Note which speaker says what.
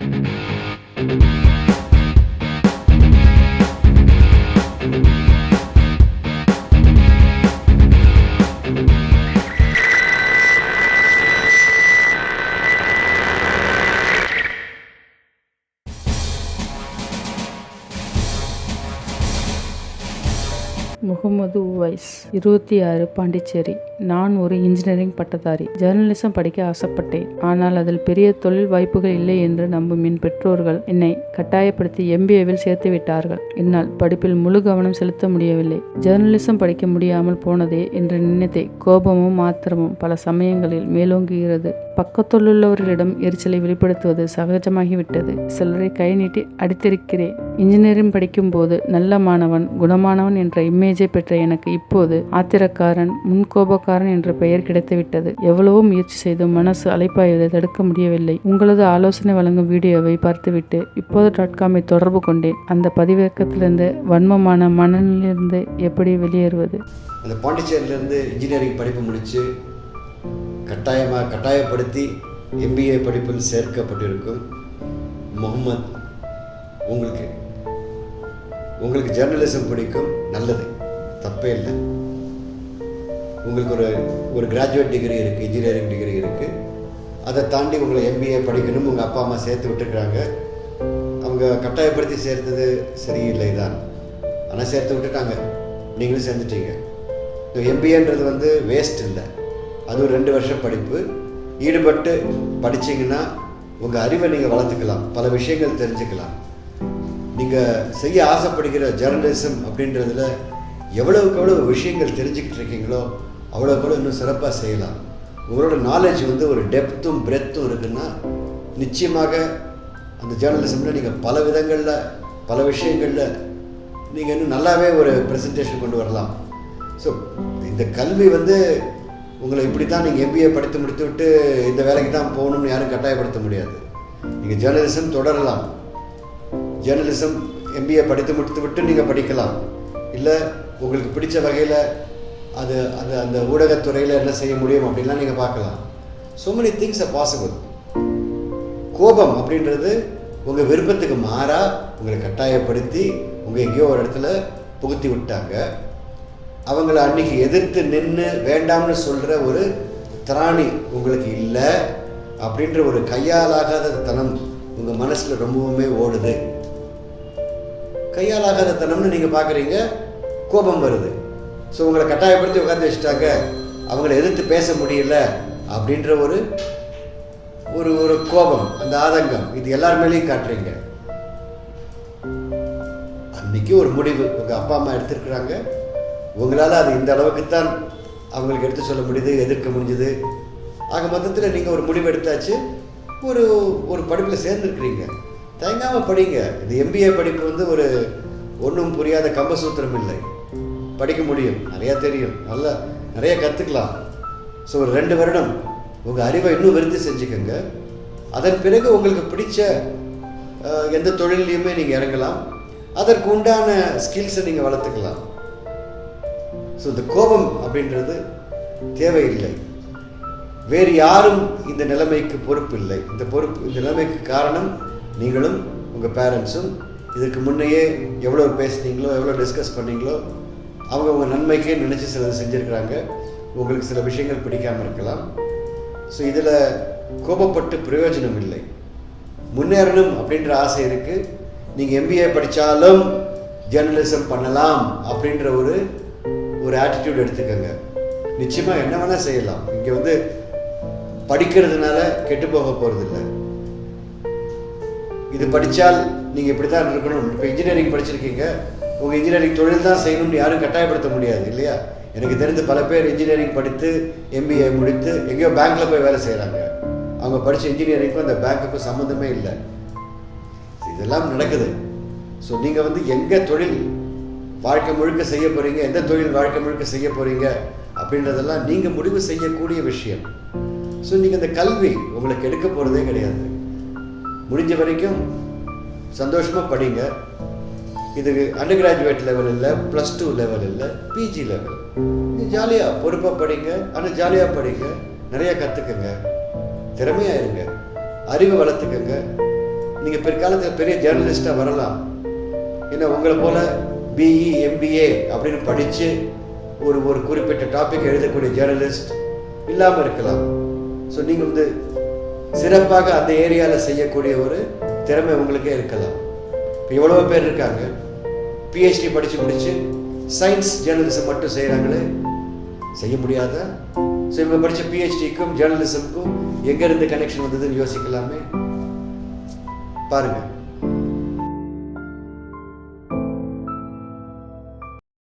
Speaker 1: Música Mohammed Uvais இருபத்தி ஆறு பாண்டிச்சேரி. நான் ஒரு இன்ஜினியரிங் பட்டதாரி. ஜேர்னலிசம் படிக்க ஆசைப்பட்டேன். ஆனால் அதில் பெரிய தொழில் வாய்ப்புகள் இல்லை என்று நம்பும் என் பெற்றோர்கள் என்னை கட்டாயப்படுத்தி எம்பிஏவில் சேர்த்து விட்டார்கள். என்னால் படிப்பில் முழு கவனம் செலுத்த முடியவில்லை. ஜேர்னலிசம் படிக்க முடியாமல் போனதே என்ற நினைத்தே கோபமும் மாத்திரமும் பல சமயங்களில் மேலோங்குகிறது. பக்கத்துள்ளவர்களிடம் எரிச்சலை வெளிப்படுத்துவது சகஜமாகிவிட்டது. சிலரை கை நீட்டி அடித்திருக்கிறேன். இன்ஜினியரிங் படிக்கும்போது நல்ல மாணவன் குணமானவன் என்ற இமேஜை பெற்ற எனக்கு இப்போது ஆத்திரக்காரன் முன்கோபக்காரன் என்ற பெயர் கிடைத்துவிட்டது. எவ்வளவோ முயற்சி செய்து மனசு அலைப்பாய்வதை தடுக்க முடியவில்லை. உங்களது ஆலோசனை வழங்கும் வீடியோவை பார்த்துவிட்டு இப்போது டாட் காமை தொடர்பு கொண்டேன். அந்த பதிவிறக்கத்திலிருந்து வன்மமான மனநிலிருந்து எப்படி வெளியேறுவது?
Speaker 2: அந்த பாண்டிச்சேரியிலேருந்து இன்ஜினியரிங் படிப்பு முடித்து கட்டாயமாக கட்டாயப்படுத்தி எம்பிஏ படிப்பில் சேர்க்கப்பட்டிருக்கும் முகமது உங்களுக்கு உங்களுக்கு ஜேர்னலிசம் பிடிக்கும் நல்லது. தப்பே இல்லை. உங்களுக்கு ஒரு ஒரு கிராஜுவேட் டிகிரி இருக்குது இன்ஜினியரிங் டிகிரி இருக்குது அதை தாண்டி உங்களை எம்பிஏ படிக்கணும் உங்கள் அப்பா அம்மா சேர்த்து விட்டுருக்குறாங்க. அவங்க கட்டாயப்படுத்தி சேர்த்தது சரியில்லை தான். ஆனால் சேர்த்து விட்டுட்டாங்க நீங்களும் சேர்ந்துட்டீங்க. எம்பிஏன்றது வந்து வேஸ்ட் இல்லை. அது ஒரு ரெண்டு வருஷம் படிப்பு. ஈடுபட்டு படிச்சீங்கன்னா உங்கள் அறிவை நீங்கள் வளர்த்துக்கலாம். பல விஷயங்கள் தெரிஞ்சுக்கலாம். நீங்கள் செய்ய ஆசைப்படுகிற ஜேர்னலிசம் அப்படின்றதுல எவ்வளவுக்கு எவ்வளவு விஷயங்கள் தெரிஞ்சுக்கிட்டு இருக்கீங்களோ அவ்வளோக்கு இன்னும் சிறப்பாக செய்யலாம். உங்களோட நாலேஜ் வந்து ஒரு டெப்த்தும் பிரெத்தும் இருக்குன்னா நிச்சயமாக அந்த ஜேர்னலிசமில் நீங்கள் பல விதங்களில் பல விஷயங்களில் நீங்கள் இன்னும் நல்லாவே ஒரு ப்ரெசன்டேஷன் கொண்டு வரலாம். ஸோ இந்த கல்வி வந்து உங்களை இப்படி தான் நீங்கள் எம்பிஏ படித்து முடித்து விட்டு இந்த வேலைக்கு தான் போகணும்னு யாரும் கட்டாயப்படுத்த முடியாது. நீங்கள் ஜேர்னலிசம் தொடரலாம். ஜேர்னலிசம் எம்பிஏ படித்து முடித்து விட்டு நீங்கள் படிக்கலாம். இல்லை உங்களுக்கு பிடிச்ச வகையில் அது அது அந்த ஊடகத்துறையில் என்ன செய்ய முடியும் அப்படின்லாம் நீங்கள் பார்க்கலாம். So many things are possible கோபம் அப்படின்றது உங்கள் விருப்பத்துக்கு மாறாக உங்களை கட்டாயப்படுத்தி உங்கள் எங்கேயோ ஒரு இடத்துல புகுத்தி விட்டாங்க. அவங்கள அன்னைக்கு எதிர்த்து நின்று வேண்டாம்னு சொல்கிற ஒரு திராணி உங்களுக்கு இல்லை அப்படின்ற ஒரு கையாலாகாத தனம் உங்கள் மனசில் ரொம்பவுமே ஓடுது. கையாலாகாத தனம்னு நீங்கள் பார்க்குறீங்க கோபம் வருது. ஸோ உங்களை கட்டாயப்படுத்தி உட்காந்து வச்சுட்டாங்க. அவங்கள எதிர்த்து பேச முடியல அப்படின்ற ஒரு ஒரு ஒரு கோபம் அந்த ஆதங்கம் இது எல்லார் மேலேயும் காட்டுறீங்க. அன்னைக்கு ஒரு முடிவு. உங்கள் அப்பா அம்மா எடுத்துருக்குறாங்க. உங்களால் அது இந்த அளவுக்கு தான் அவங்களுக்கு எடுத்து சொல்ல முடியுது எதிர்க்க முடிஞ்சுது. ஆக மொத்தத்தில் நீங்கள் ஒரு முடிவு எடுத்தாச்சு. ஒரு ஒரு படிப்பில் சேர்ந்துருக்குறீங்க. தயங்காமல் படிங்க. இந்த எம்பிஏ படிப்பு வந்து ஒரு ஒன்றும் புரியாத கம்பசூத்திரம் இல்லை. படிக்க முடியும். நிறையா தெரியும். நல்லா நிறைய கற்றுக்கலாம் ஸோ ஒரு ரெண்டு வருடம் உங்கள் அறிவை இன்னும் விருத்தி செஞ்சுக்கோங்க. அதன் பிறகு உங்களுக்கு பிடிச்ச எந்த தொழிலையுமே நீங்கள் இறங்கலாம். அதற்கு உண்டான ஸ்கில்ஸை நீங்கள் வளர்த்துக்கலாம். ஸோ இந்த கோபம் அப்படின்றது தேவையில்லை. வேறு யாரும் இந்த நிலைமைக்கு பொறுப்பு இல்லை இந்த பொறுப்பு இந்த நிலைமைக்கு காரணம் நீங்களும் உங்கள் பேரண்ட்ஸும் இதுக்கு முன்னையே எவ்வளோ பேசுனீங்களோ எவ்வளோ டிஸ்கஸ் பண்ணீங்களோ அவங்க உங்கள் நன்மைக்கே நினச்சி சிலது செஞ்சுருக்கிறாங்க. உங்களுக்கு சில விஷயங்கள் பிடிக்காமல் இருக்கலாம். ஸோ இதில் கோபப்பட்டு பிரயோஜனம் இல்லை. முன்னேறணும் அப்படின்ற ஆசை இருக்குது நீங்கள் எம்பிஏ படித்தாலும் ஜேர்னலிசம் பண்ணலாம் அப்படின்ற ஒரு ஒரு ஆட்டிடியூட் எடுத்துக்கோங்க. நிச்சயமாக என்ன வேணால் செய்யலாம். இங்கே வந்து படிக்கிறதுனால கெட்டு போக போகிறதில்ல இது படித்தால் நீங்கள் இப்படி தான் இருக்கணும். இப்போ இன்ஜினியரிங் படிச்சிருக்கீங்க. உங்கள் இன்ஜினியரிங் தொழில் தான் செய்யணும்னு யாரும் கட்டாயப்படுத்த முடியாது இல்லையா? எனக்கு தெரிந்து பல பேர் இன்ஜினியரிங் படித்து எம்பிஏ முடித்து எங்கேயோ பேங்க்கில் போய் வேலை செய்கிறாங்க அவங்க படித்த இன்ஜினியரிங்க்கும் அந்த பேங்க்குக்கும் சம்மந்தமே இல்லை. இதெல்லாம் நடக்குது. ஸோ நீங்கள் வந்து எங்கே தொழில் வாழ்க்கை முழுக்க செய்ய போகிறீங்க எந்த தொழில் வாழ்க்கை முழுக்க செய்ய போகிறீங்க அப்படின்றதெல்லாம் நீங்கள் முடிவு செய்யக்கூடிய விஷயம். ஸோ நீங்கள் இந்த கல்வி உங்களுக்கு எடுக்க போகிறதே கிடையாது. முடிஞ்ச வரைக்கும் சந்தோஷமாக படிங்க. இது அண்டர் கிராஜுவேட் லெவல் இல்லை ப்ளஸ் டூ லெவல் இல்லை பிஜி லெவல் ஜாலியாக பொறுப்பாக படிங்க. ஆனால் ஜாலியாக படிங்க. நிறையா கற்றுக்குங்க திறமையாக இருங்க. அறிவை வளர்த்துக்கங்க. நீங்கள் பிற்காலத்தில் பெரிய ஜேர்னலிஸ்டாக வரலாம். ஏன்னா உங்களை போல் பிஇ எம்பிஏ அப்படின்னு படித்து ஒரு ஒரு குறிப்பிட்ட டாபிக் எழுதக்கூடிய ஜேர்னலிஸ்ட் இல்லாமல் இருக்கலாம். ஸோ நீங்கள் வந்து சிறப்பாக அந்த ஏரியாவில் செய்யக்கூடிய ஒரு திறமை உங்களுக்கே இருக்கலாம். இப்போ எவ்வளோ பேர் இருக்காங்க. பிஹெச்டி படித்து முடிச்சு சயின்ஸ் ஜேர்னலிசம் மட்டும் செய்கிறாங்களே செய்ய முடியாத? ஸோ இவங்க படித்த பிஹெச்டிக்கும் ஜேர்னலிசம்க்கும் எங்கேருந்து கனெக்ஷன் வந்ததுன்னு யோசிக்கலாமே? பாருங்கள்